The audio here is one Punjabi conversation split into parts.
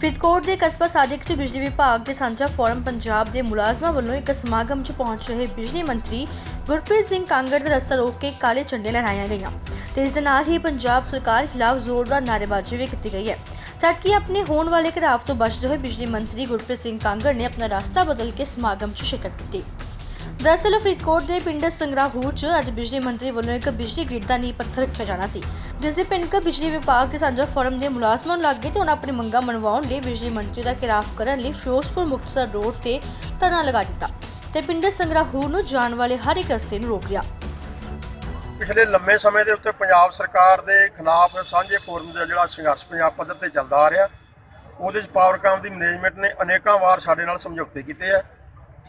ਫਰੀਦਕੋਟ ਦੇ ਕਸਬਾ ਸਾਦਿਕ 'ਚ ਬਿਜਲੀ ਵਿਭਾਗ ਦੇ ਸਾਂਝਾ ਫੋਰਮ ਪੰਜਾਬ ਦੇ ਮੁਲਾਜ਼ਮਾਂ ਵੱਲੋਂ ਇੱਕ ਸਮਾਗਮ 'ਚ ਪਹੁੰਚ ਰਹੇ ਬਿਜਲੀ ਮੰਤਰੀ ਗੁਰਪ੍ਰੀਤ ਸਿੰਘ ਕਾਂਗੜ ਦਾ ਰਸਤਾ ਰੋਕ ਕੇ ਕਾਲੇ ਝੰਡੇ ਲਹਿਰਾਈਆਂ ਗਈਆਂ। ਤੇ ਇਸ ਦੇ ਨਾਲ ਹੀ ਪੰਜਾਬ ਸਰਕਾਰ ਖਿਲਾਫ ਜ਼ੋਰਦਾਰ ਨਾਅਰੇਬਾਜ਼ੀ ਵੀ ਕੀਤੀ ਗਈ ਹੈ। ਜਦਕਿ ਆਪਣੇ ਹੋਣ ਵਾਲੇ ਘਰਾਵ ਤੋਂ ਬਚਦੇ ਹੋਏ ਬਿਜਲੀ ਮੰਤਰੀ ਗੁਰਪ੍ਰੀਤ ਸਿੰਘ ਕਾਂਗੜ ਨੇ ਆਪਣਾ ਰਸਤਾ ਬਦਲ ਕੇ ਸਮਾਗਮ 'ਚ ਸ਼ਿਰਕਤ ਕੀਤੀ। ਦਰਅਸਲ ਫਰੀਦਕੋਟ ਦੇ ਪਿੰਡ ਸੰਗਰਾਹੂ 'ਚ ਅੱਜ ਬਿਜਲੀ ਮੰਤਰੀ ਵੱਲੋਂ ਇੱਕ ਬਿਜਲੀ ਗ੍ਰਿਡ ਦਾ ਨੀਂਹ ਪੱਥਰ ਰੱਖਿਆ ਜਾਣਾ ਸੀ, ਜਿਸ ਦੇ ਪਿੰਡ ਬਿਜਲੀ ਵਿਭਾਗ ਦੇ ਸਾਂਝਾ ਫੋਰਮ ਦੇ ਮੁਲਾਜ਼ਮਾਂ ਨੂੰ ਲੱਗੇ ਤੇ ਉਹਨਾਂ ਆਪਣੀ ਮੰਗਾਂ ਮਨਵਾਉਣ ਲਈ ਬਿਜਲੀ ਮੰਤਰੀ ਦਾ ਖਿਲਾਫ ਕਰਨ ਲਈ ਫਿਰੋਜ਼ਪੁਰ ਮੁਕਤਸਰ ਰੋਡ ਤੇ ਧਰਨਾ ਲਗਾ ਦਿੱਤਾ ਤੇ ਪਿੰਡ ਸੰਗਰਾਹੂ ਨੂੰ ਜਾਣ ਵਾਲੇ ਹਰ ਇੱਕ ਰਸਤੇ ਨੂੰ ਰੋਕ ਲਿਆ। ਪਿਛਲੇ ਲੰਮੇ ਸਮੇਂ ਦੇ ਉੱਤੇ ਪੰਜਾਬ ਸਰਕਾਰ ਦੇ ਖਿਲਾਫ ਸਾਂਝੇ ਫੋਰਮ ਦਾ ਜਿਹੜਾ ਸੰਘਰਸ਼ ਪੰਜਾਬ ਪੱਧਰ ਤੇ ਚੱਲਦਾ ਆ ਰਿਹਾ, ਉਹਦੇ ਵਿੱਚ ਪਾਵਰਕਾਮ ਦੀ ਮੈਨੇਜਮੈਂਟ ਨੇ ਅਨੇਕਾਂ ਵਾਰ ਸਾਡੇ ਨਾਲ ਸਮਝੌਤੇ ਕੀਤੇ ਆ।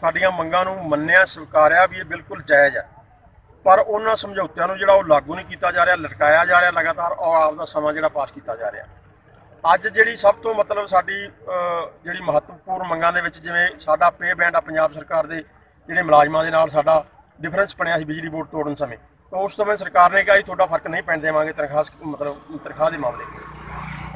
ਸਾਡੀਆਂ ਮੰਗਾਂ ਨੂੰ ਮੰਨਿਆ, ਸਵੀਕਾਰਿਆ ਵੀ ਇਹ ਬਿਲਕੁਲ ਜਾਇਜ਼ ਹੈ। ਪਰ ਉਹਨਾਂ ਸਮਝੌਤਿਆਂ ਨੂੰ ਜਿਹੜਾ ਉਹ ਲਾਗੂ ਨਹੀਂ ਕੀਤਾ ਜਾ ਰਿਹਾ, ਲਟਕਾਇਆ ਜਾ ਰਿਹਾ ਲਗਾਤਾਰ ਔਰ ਆਪਦਾ ਸਮਾਂ ਜਿਹੜਾ ਪਾਸ ਕੀਤਾ ਜਾ ਰਿਹਾ। ਅੱਜ ਜਿਹੜੀ ਸਭ ਤੋਂ ਮਤਲਬ ਸਾਡੀ ਜਿਹੜੀ ਮਹੱਤਵਪੂਰਨ ਮੰਗਾਂ ਦੇ ਵਿੱਚ ਜਿਵੇਂ ਸਾਡਾ ਪੇ ਬੈਂਡ ਆ ਪੰਜਾਬ ਸਰਕਾਰ ਦੇ, ਜਿਹੜੇ ਮੁਲਾਜ਼ਮਾਂ ਦੇ ਨਾਲ ਸਾਡਾ ਡਿਫਰੈਂਸ ਬਣਿਆ ਸੀ ਬਿਜਲੀ ਬੋਰਡ ਤੋੜਨ ਸਮੇਂ, ਤਾਂ ਉਸ ਸਮੇਂ ਸਰਕਾਰ ਨੇ ਕਿਹਾ ਸੀ ਤੁਹਾਡਾ ਫ਼ਰਕ ਨਹੀਂ ਪੈਣ ਦੇਵਾਂਗੇ ਤਨਖਾਹ ਮਤਲਬ ਤਨਖਾਹ ਦੇ ਮਾਮਲੇ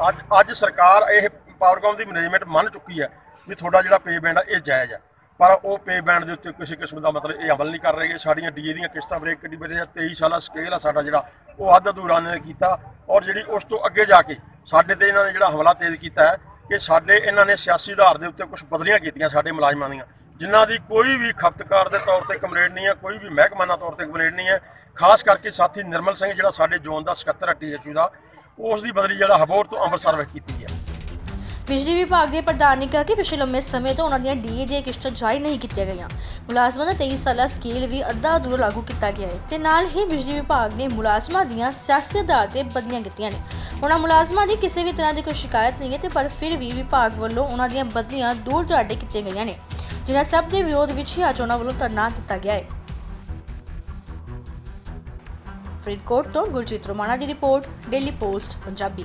ਅੱਜ ਅੱਜ ਸਰਕਾਰ ਇਹ ਪਾਵਰਕਾਮ ਦੀ ਮੈਨੇਜਮੈਂਟ ਮੰਨ ਚੁੱਕੀ ਹੈ ਵੀ ਤੁਹਾਡਾ ਜਿਹੜਾ ਪੇ ਬੈਂਡ ਆ, ਇਹ ਜਾਇਜ਼ ਹੈ। ਪਰ ਉਹ ਪੇ ਬੈਂਡ ਦੇ ਉੱਤੇ ਕਿਸੇ ਕਿਸਮ ਦਾ ਮਤਲਬ ਇਹ ਅਮਲ ਨਹੀਂ ਕਰ ਰਹੇ। ਸਾਡੀਆਂ ਡੀਏ ਦੀਆਂ ਕਿਸ਼ਤਾਂ ਬ੍ਰੇਕ ਕੱਢੀ ਬਰੇ 23 ਸਾਲਾ ਸਕੇਲ ਆ ਸਾਡਾ ਜਿਹੜਾ, ਉਹ ਅੱਧ ਅਧੂਰਾ ਨੇ ਕੀਤਾ। ਔਰ ਜਿਹੜੀ ਉਸ ਤੋਂ ਅੱਗੇ ਜਾ ਕੇ ਸਾਡੇ ਤੇ ਇਹਨਾਂ ਨੇ ਜਿਹੜਾ ਹਮਲਾ ਤੇਜ਼ ਕੀਤਾ ਹੈ ਕਿ ਸਾਡੇ ਇਹਨਾਂ ਨੇ ਸਿਆਸੀ ਆਧਾਰ ਦੇ ਉੱਤੇ ਕੁਝ ਬਦਲੀਆਂ ਕੀਤੀਆਂ ਸਾਡੇ ਮੁਲਾਜ਼ਮਾਂ ਦੀਆਂ। ਜਿਨ੍ਹਾਂ ਦੀ ਕੋਈ ਵੀ ਖਪਤਕਾਰ ਦੇ ਤੌਰ ਤੇ ਕੰਪਲੇਂਟ ਨਹੀਂ ਹੈ, ਕੋਈ ਵੀ ਮਹਿਕਮਾਨਾ ਤੌਰ ਤੇ ਕੰਪਲੇਂਟ ਨਹੀਂ ਹੈ। ਖਾਸ ਕਰਕੇ ਸਾਥੀ ਨਿਰਮਲ ਸਿੰਘ ਜਿਹੜਾ ਸਾਡੇ ਜ਼ੋਨ ਦਾ ਸਕੱਤਰ ਹੈ ਟੀਐਚਯੂ ਦਾ, ਉਸ ਦੀ ਬਦਲੀ ਜਿਹੜਾ ਹਬੋਰ ਤੋਂ ਅੰਮ੍ਰਿਤਸਰ ਵਿੱਚ ਕੀਤੀ ਹੈ। ਬਿਜਲੀ ਵਿਭਾਗ ਦੇ ਪ੍ਰਧਾਨ ਨੇ ਕਿਹਾ ਕਿ ਪਿਛਲੇ ਲੰਮੇ ਸਮੇਂ ਤੋਂ ਉਹਨਾਂ ਦੀਆਂ ਡੀਏ ਦੀਆਂ ਕਿਸ਼ਤਾਂ ਜਾਰੀ ਨਹੀਂ ਕੀਤੀਆਂ ਗਈਆਂ। ਮੁਲਾਜ਼ਮਾਂ ਦਾ 23 ਸਾਲਾ ਸਕੇਲ ਵੀ ਅੱਧਾ ਅਧੂਰਾ ਲਾਗੂ ਕੀਤਾ ਗਿਆ ਹੈ ਤੇ ਨਾਲ ਹੀ ਬਿਜਲੀ ਵਿਭਾਗ ਨੇ ਮੁਲਾਜ਼ਮਾਂ ਦੀਆਂ ਸਿਆਸੀ ਆਧਾਰ ਤੇ ਬਦਲੀਆਂ ਕੀਤੀਆਂ ਨੇ। ਉਹਨਾਂ ਮੁਲਾਜ਼ਮਾਂ ਦੀ ਕਿਸੇ ਵੀ ਤਰ੍ਹਾਂ ਦੀ ਕੋਈ ਸ਼ਿਕਾਇਤ ਨਹੀਂ ਹੈ ਤੇ ਪਰ ਫਿਰ ਵੀ ਵਿਭਾਗ ਵੱਲੋਂ ਉਹਨਾਂ ਦੀਆਂ ਬਦਲੀਆਂ ਦੂਰ ਦੁਰਾਡੇ ਕੀਤੀਆਂ ਗਈਆਂ ਨੇ, ਜਿਨ੍ਹਾਂ ਸਭ ਦੇ ਵਿਰੋਧ ਵਿੱਚ ਹੀ ਅੱਜ ਉਹਨਾਂ ਵੱਲੋਂ ਧਰਨਾ ਦਿੱਤਾ ਗਿਆ ਹੈ। ਫਰੀਦਕੋਟ ਤੋਂ ਗੁਰਜੀਤ ਰੋਮਾਣਾ ਦੀ ਰਿਪੋਰਟ, ਡੇਲੀ ਪੋਸਟ, ਪੰਜਾਬੀ।